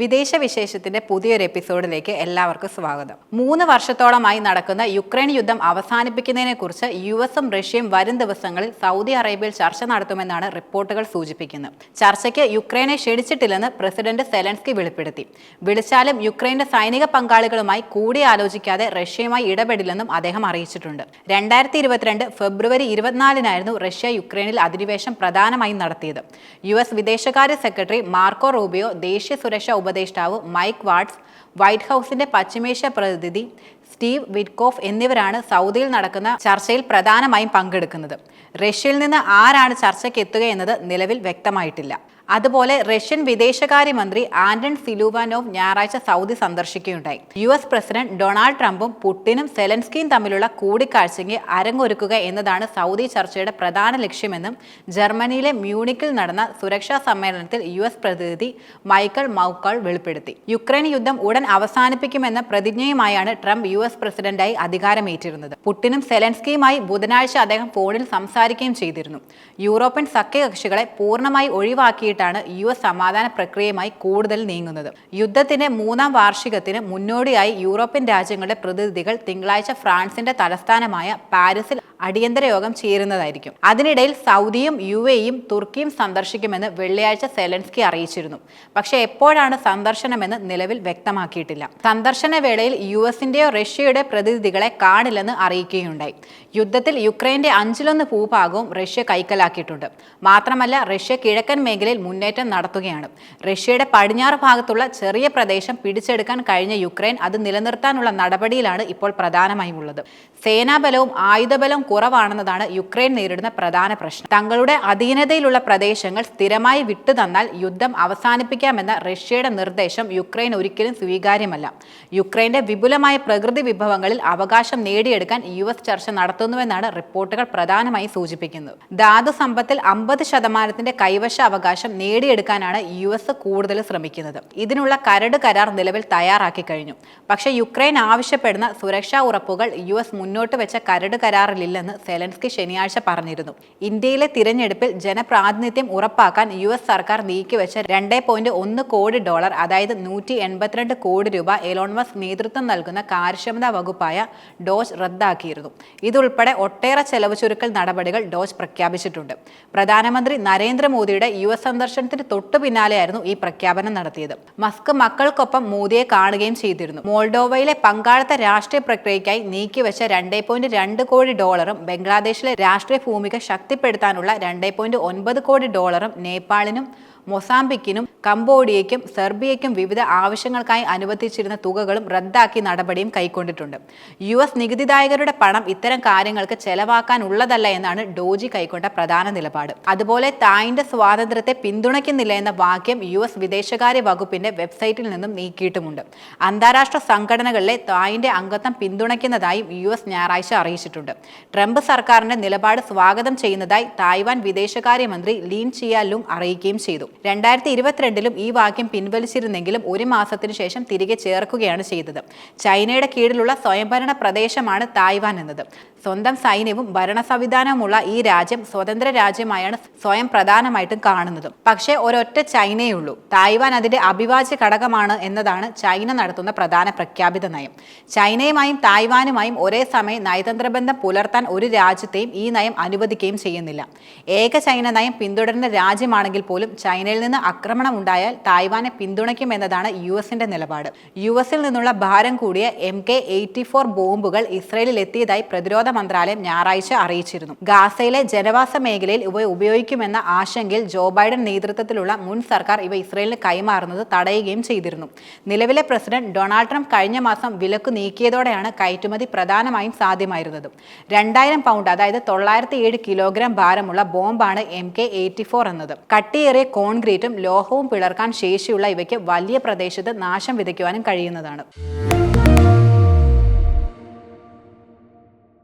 വിദേശ വിശേഷത്തിന്റെ പുതിയൊരു എപ്പിസോഡിലേക്ക് എല്ലാവർക്കും സ്വാഗതം. മൂന്ന് വർഷത്തോളമായി നടക്കുന്ന യുക്രൈൻ യുദ്ധം അവസാനിപ്പിക്കുന്നതിനെ കുറിച്ച് യു എസും റഷ്യയും വരും ദിവസങ്ങളിൽ സൗദി അറേബ്യയിൽ ചർച്ച നടത്തുമെന്നാണ് റിപ്പോർട്ടുകൾ സൂചിപ്പിക്കുന്നത്. ചർച്ചയ്ക്ക് യുക്രൈനെ ക്ഷണിച്ചിട്ടില്ലെന്ന് പ്രസിഡന്റ് സെലൻസ്കി വെളിപ്പെടുത്തി. വിളിച്ചാലും യുക്രൈന്റെ സൈനിക പങ്കാളികളുമായി കൂടിയാലോചിക്കാതെ റഷ്യയുമായി ഇടപെടില്ലെന്നും അദ്ദേഹം അറിയിച്ചിട്ടുണ്ട്. രണ്ടായിരത്തി ഇരുപത്തിരണ്ട് ഫെബ്രുവരി ഇരുപത്തിനാലിനായിരുന്നു റഷ്യ യുക്രൈനിൽ അധിനിവേശം പ്രധാനമായും നടത്തിയത്. യു എസ് വിദേശകാര്യ സെക്രട്ടറി മാർക്കോ റൂബിയോ ദേശീയ സുരക്ഷാ ഉപദേഷ്ടാവ് മൈക്ക് വാട്സ് വൈറ്റ് ഹൗസിന്റെ പശ്ചിമേഷ്യ പ്രതിനിധി സ്റ്റീവ് വിറ്റ്കോഫ് എന്നിവരാണ് സൗദിയിൽ നടക്കുന്ന ചർച്ചയിൽ പ്രധാനമായും പങ്കെടുക്കുന്നത്. റഷ്യയിൽ നിന്ന് ആരാണ് ചർച്ചയ്ക്ക് എത്തുക എന്നത് നിലവിൽ വ്യക്തമായിട്ടില്ല. അതുപോലെ റഷ്യൻ വിദേശകാര്യമന്ത്രി ആന്റൺ സിലുവാനോവ് ഞായറാഴ്ച സൗദി സന്ദർശിക്കുകയുണ്ടായി. യു എസ് പ്രസിഡന്റ് ഡൊണാൾഡ് ട്രംപും പുടിനും സെലൻസ്കിയും തമ്മിലുള്ള കൂടിക്കാഴ്ചയ്ക്ക് അരങ്ങൊരുക്കുക എന്നതാണ് സൗദി ചർച്ചയുടെ പ്രധാന ലക്ഷ്യമെന്നും ജർമ്മനിയിലെ മ്യൂണിക്കിൽ നടന്ന സുരക്ഷാ സമ്മേളനത്തിൽ യു എസ് പ്രതിനിധി മൈക്കൽ മൗക്കാൾ വെളിപ്പെടുത്തി. യുക്രൈൻ യുദ്ധം ഉടൻ അവസാനിപ്പിക്കുമെന്ന പ്രതിജ്ഞയുമായാണ് ട്രംപ് യു എസ് പ്രസിഡന്റായി അധികാരമേറ്റിരുന്നത്. പുടിനും സെലൻസ്കിയുമായി ബുധനാഴ്ച അദ്ദേഹം ഫോണിൽ സംസാരിക്കുകയും ചെയ്തിരുന്നു. യൂറോപ്യൻ സഖ്യകക്ഷികളെ പൂർണമായി ഒഴിവാക്കിയിട്ടാണ് യു എസ് സമാധാന പ്രക്രിയയുമായി കൂടുതൽ നീങ്ങുന്നത്. യുദ്ധത്തിന്റെ മൂന്നാം വാർഷികത്തിന് മുന്നോടിയായി യൂറോപ്യൻ രാജ്യങ്ങളുടെ പ്രതിനിധികൾ തിങ്കളാഴ്ച ഫ്രാൻസിന്റെ തലസ്ഥാനമായ പാരീസിൽ അടിയന്തര യോഗം ചേരുന്നതായിരിക്കും. അതിനിടയിൽ സൗദിയും യു എയും തുർക്കിയും സന്ദർശിക്കുമെന്ന് വെള്ളിയാഴ്ച സെലൻസ്കി അറിയിച്ചിരുന്നു. പക്ഷെ എപ്പോഴാണ് സന്ദർശനമെന്ന് നിലവിൽ വ്യക്തമാക്കിയിട്ടില്ല. സന്ദർശന വേളയിൽ യു എസിന്റെയോ റഷ്യയുടെ പ്രതിനിധികളെ കാണില്ലെന്ന് അറിയിക്കുകയുണ്ടായി. യുദ്ധത്തിൽ യുക്രൈന്റെ അഞ്ചിലൊന്ന് ഭൂഭാഗവും റഷ്യ കൈക്കലാക്കിയിട്ടുണ്ട്. മാത്രമല്ല റഷ്യ കിഴക്കൻ മേഖലയിൽ മുന്നേറ്റം നടത്തുകയാണ്. റഷ്യയുടെ പടിഞ്ഞാറ് ഭാഗത്തുള്ള ചെറിയ പ്രദേശം പിടിച്ചെടുക്കാൻ കഴിഞ്ഞ യുക്രൈൻ അത് നിലനിർത്താനുള്ള നടപടിയിലാണ് ഇപ്പോൾ പ്രധാനമായും ഉള്ളത്. സേനാബലവും ആയുധബലവും കുറവാണെന്നതാണ് യുക്രൈൻ നേരിടുന്ന പ്രധാന പ്രശ്നം. തങ്ങളുടെ അധീനതയിലുള്ള പ്രദേശങ്ങൾ സ്ഥിരമായി വിട്ടുതന്നാൽ യുദ്ധം അവസാനിപ്പിക്കാമെന്ന റഷ്യയുടെ നിർദ്ദേശം യുക്രൈൻ ഒരിക്കലും സ്വീകാര്യമല്ല. യുക്രൈന്റെ വിപുലമായ പ്രകൃതി വിഭവങ്ങളിൽ അവകാശം നേടിയെടുക്കാൻ യു എസ് ചർച്ച നടത്തുന്നുവെന്നാണ് റിപ്പോർട്ടുകൾ പ്രധാനമായി സൂചിപ്പിക്കുന്നത്. ധാതു സമ്പത്തിൽ അമ്പത് ശതമാനത്തിന്റെ കൈവശ അവകാശം നേടിയെടുക്കാനാണ് യു എസ് കൂടുതൽ ശ്രമിക്കുന്നത്. ഇതിനുള്ള കരട് കരാർ നിലവിൽ തയ്യാറാക്കി കഴിഞ്ഞു. പക്ഷേ യുക്രൈൻ ആവശ്യപ്പെടുന്ന സുരക്ഷാ ഉറപ്പുകൾ യു എസ് മുന്നോട്ട് വെച്ച കരട് കരാറിലില്ലെന്ന് സെലൻസ്കി ശനിയാഴ്ച പറഞ്ഞിരുന്നു. ഇന്ത്യയിലെ തിരഞ്ഞെടുപ്പിൽ ജനപ്രാതിനിധ്യം ഉറപ്പാക്കാൻ യു എസ് സർക്കാർ നീക്കിവെച്ച രണ്ട് പോയിന്റ് ഒന്ന് കോടി ഡോളർ അതായത് നൂറ്റി എൺപത്തിരണ്ട് കോടി രൂപ എലോൺ നേതൃത്വം നൽകുന്ന കാര്യക്ഷമതാ വകുപ്പായ ഡോജ് റദ്ദാക്കിയിരുന്നു. ഇതുൾപ്പെടെ ഒട്ടേറെ ചെലവ് ചുരുക്കൽ നടപടികൾ ഡോജ് പ്രഖ്യാപിച്ചിട്ടുണ്ട്. പ്രധാനമന്ത്രി നരേന്ദ്രമോദിയുടെ യു എസ് സന്ദർശനത്തിന് തൊട്ടു പിന്നാലെയായിരുന്നു ഈ പ്രഖ്യാപനം നടത്തിയത്. മസ്ക് മക്കൾക്കൊപ്പം മോദിയെ കാണുകയും ചെയ്തിരുന്നു. മോൾഡോവയിലെ പങ്കാളിത്ത രാഷ്ട്രീയ പ്രക്രിയയ്ക്കായി നീക്കിവെച്ച രണ്ടേ പോയിന്റ് രണ്ട് കോടി ഡോളറും ബംഗ്ലാദേശിലെ രാഷ്ട്രീയ ഭൂമിക ശക്തിപ്പെടുത്താനുള്ള രണ്ടേ കോടി ഡോളറും നേപ്പാളിനും മൊസാംബിക്കിനും കംബോഡിയയ്ക്കും സെർബിയയ്ക്കും വിവിധ ആവശ്യങ്ങൾക്കായി അനുവദിച്ചിരുന്ന തുകകളും റദ്ദാക്കി നടപടിയും കൈക്കൊണ്ടിട്ടുണ്ട്. യു എസ് നികുതിദായകരുടെ പണം ഇത്തരം കാര്യങ്ങൾക്ക് ചെലവാക്കാനുള്ളതല്ല എന്നാണ് ഡോജി കൈക്കൊണ്ട പ്രധാന നിലപാട്. അതുപോലെ തായിന്റെ സ്വാതന്ത്ര്യത്തെ പിന്തുണയ്ക്കുന്നില്ല എന്ന വാക്യം യു എസ് വിദേശകാര്യ വകുപ്പിന്റെ വെബ്സൈറ്റിൽ നിന്നും നീക്കിയിട്ടുമുണ്ട്. അന്താരാഷ്ട്ര സംഘടനകളിലെ തായിന്റെ അംഗത്വം പിന്തുണയ്ക്കുന്നതായും യു എസ് ഞായറാഴ്ച അറിയിച്ചിട്ടുണ്ട്. ട്രംപ് സർക്കാരിന്റെ നിലപാട് സ്വാഗതം ചെയ്യുന്നതായി തായ്വാൻ വിദേശകാര്യമന്ത്രി ലീൻ ചിയാ ലുങ് അറിയിക്കുകയും ചെയ്തു. രണ്ടായിരത്തി ഇരുപത്തിരണ്ടിലും ഈ വാക്യം പിൻവലിച്ചിരുന്നെങ്കിലും ഒരു മാസത്തിനു ശേഷം തിരികെ ചേർക്കുകയാണ് ചെയ്തത്. ചൈനയുടെ കീഴിലുള്ള സ്വയംഭരണ പ്രദേശമാണ് തായ്വാൻ എന്നത്. സ്വന്തം സൈന്യവും ഭരണ സംവിധാനവുമുള്ള ഈ രാജ്യം സ്വതന്ത്ര രാജ്യമായാണ് സ്വയം പ്രധാനമായിട്ടും കാണുന്നതും. പക്ഷേ ഒരൊറ്റ ചൈനയേ ഉള്ളൂ തായ്വാൻ അതിന്റെ അഭിവാജ്യ ഘടകമാണ് എന്നതാണ് ചൈന നടത്തുന്ന പ്രധാന പ്രഖ്യാപിത നയം. ചൈനയുമായും തായ്വാനുമായും ഒരേ സമയം നയതന്ത്ര ബന്ധം പുലർത്താൻ ഒരു രാജ്യത്തെയും ഈ നയം അനുവദിക്കുകയും ചെയ്യുന്നില്ല. ഏക ചൈന നയം പിന്തുടരുന്ന രാജ്യമാണെങ്കിൽ പോലും ചൈനയിൽ നിന്ന് ആക്രമണം ഉണ്ടായാൽ തായ്വാനെ പിന്തുണയ്ക്കുമെന്നതാണ് യു എസിന്റെ നിലപാട്. യു എസിൽ നിന്നുള്ള ഭാരം കൂടിയ എം കെ എയ്റ്റി ഫോർ ബോംബുകൾ ഇസ്രയേലിൽ എത്തിയതായി പ്രതിരോധ മന്ത്രാലയം ഞായറാഴ്ച അറിയിച്ചിരുന്നു. ഗാസയിലെ ജനവാസ മേഖലയിൽ ഇവ ഉപയോഗിക്കുമെന്ന ആശങ്കയിൽ ജോ ബൈഡൻ നേതൃത്വത്തിലുള്ള മുൻ സർക്കാർ ഇവ ഇസ്രയേലിന് കൈമാറുന്നത് തടയുകയും ചെയ്തിരുന്നു. നിലവിലെ പ്രസിഡന്റ് ഡൊണാൾഡ് ട്രംപ് കഴിഞ്ഞ മാസം വിലക്ക് നീക്കിയതോടെയാണ് കയറ്റുമതി പ്രധാനമായും സാധ്യമായിരുന്നത്. രണ്ടായിരം പൗണ്ട് അതായത് തൊള്ളായിരത്തി ഏഴ് കിലോഗ്രാം ഭാരമുള്ള ബോംബാണ് എം കെ എയ്റ്റി ഫോർ എന്നത്. കട്ടിയേറിയ കോൺക്രീറ്റും ലോഹവും പിളർക്കാൻ ശേഷിയുള്ള ഇവയ്ക്ക് വലിയ പ്രദേശത്ത് നാശം വിതയ്ക്കുവാനും കഴിയുന്നതാണ്.